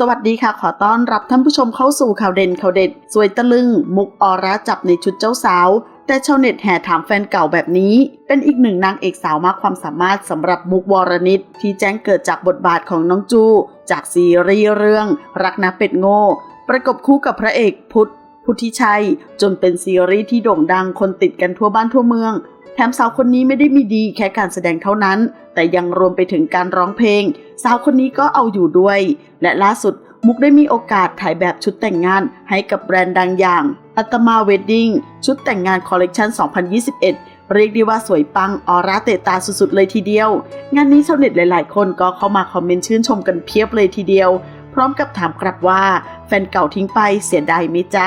สวัสดีค่ะ ขอต้อนรับท่านผู้ชมเข้าสู่ข่าวเด่นข่าวเด็ด สวยตะลึง มุกออร่าจับในชุดเจ้าสาว แต่ชาวเน็ตแห่ถามแฟนเก่าแบบนี้ เป็นอีกหนึ่งนางเอกสาวมากความสามารถสำหรับมุกวรนิตที่แจ้งเกิดจากบทบาทของน้องจู จากซีรีส์เรื่อง รักนะเป็ดโง่ ประกบคู่กับพระเอกพุทธ พุทธิชัย จนเป็นซีรีส์ที่โด่งดังคนติดกันทั่วบ้านทั่วเมือง แถมสาวคนนี้ไม่ได้มีดีแค่การแสดงเท่านั้น แต่ยังรวมไปถึงการร้องเพลง สาวคนนี้ก็เอาอยู่ด้วย และล่าสุดมุกได้มีโอกาสถ่ายแบบชุดแต่งงานให้กับแบรนด์ดังอย่างอัตมาเวดดิ้งชุดแต่งงานคอลเลกชัน2021เรียกได้ว่าสวยปังออร่าเตะตาสุดๆเลยทีเดียว งานนี้ชาวเน็ตหลายๆ คนก็เข้ามาคอมเมนต์ชื่นชมกันเพียบเลยทีเดียว พร้อมกับถามกลับว่า แฟนเก่าทิ้งไปเสียดายไหมจ๊ะ